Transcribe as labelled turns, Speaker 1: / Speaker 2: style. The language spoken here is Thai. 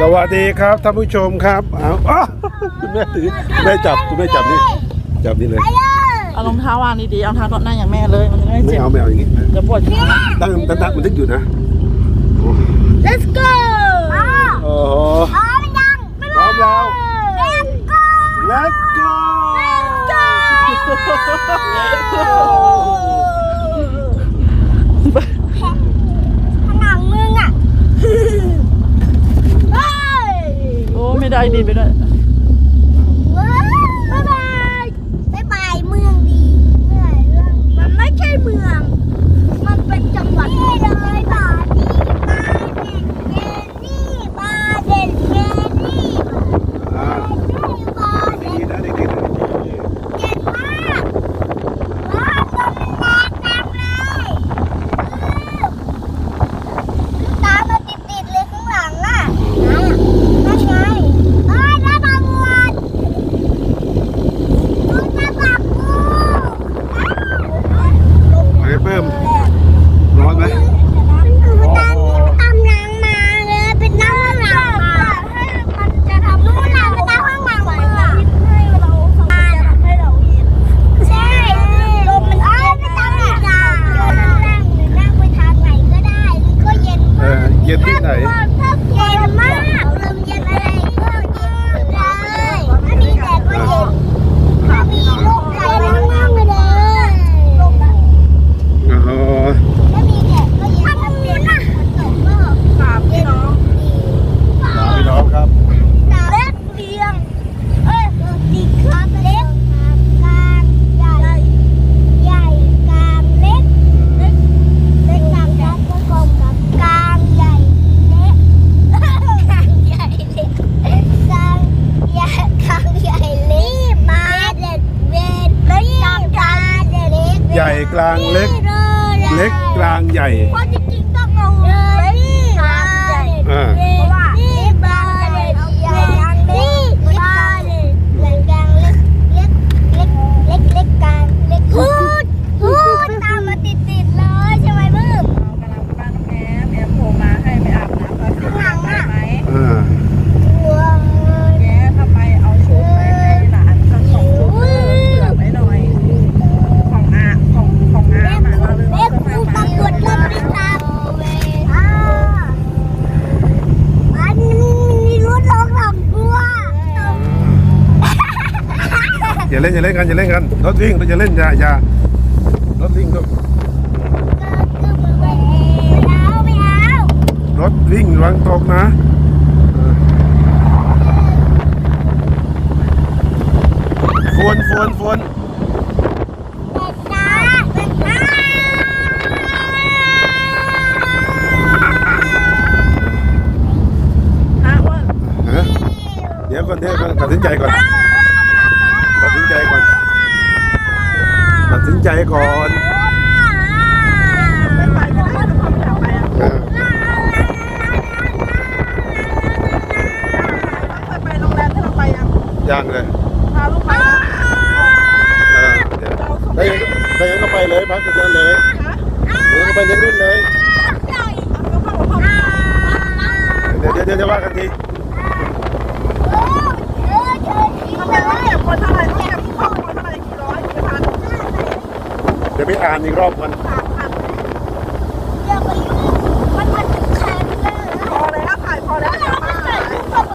Speaker 1: สวัสดีครับท่านผู้ชมครับเอาอ้าวคุณแม่ถือคุแม่จับคุณแม่จับนี่จับนี่เลย
Speaker 2: เอารองเท้าวางดีๆ เอาเท้าตอนหน้าอย่างแม่เลย มันจะไม่เจ็บ
Speaker 1: เอาไม่เอาอย่างนี้
Speaker 2: จะปวดอ
Speaker 1: ตั้งตั้งตั้งมันทึกอยู่นะ
Speaker 3: let's go พร้อมยัง
Speaker 1: พร้อมแล้ว
Speaker 3: let's go
Speaker 1: let's go
Speaker 2: ดิ
Speaker 3: นไปด้ย ใหญ่กลางเล็ก เล็กกลางใหญ่ เพาะจริงต้องเอาเล็กกลางใหญ่
Speaker 1: อ
Speaker 3: ย่า
Speaker 2: เล่นอย่าเล่
Speaker 3: น
Speaker 1: กันอย่าเล่นกันรถวิ่งองจะเล่นอย่าอย่ารถวิ่งก็รถวิ่งรังตกนะฝนฝนฝน
Speaker 3: เดี๋
Speaker 1: ยวก่อนเดี๋ยวก่อนตัดสินใจก่อน ใจก่อน ตัดสินใจก่อน
Speaker 2: ยังเล
Speaker 1: ย
Speaker 2: พาลูกไปนะ
Speaker 1: เออเดี๋ยวได้ยังได้ยังก็ไปเลยพักกันยังเลยเดี๋ยวก็ไปยังรุ่นเลย เดี๋ยวเดี๋ยวจะว่ากันที
Speaker 3: ย
Speaker 2: วไปอ่านอีกรอบก่น
Speaker 1: เรื่องป
Speaker 2: ยุทธ์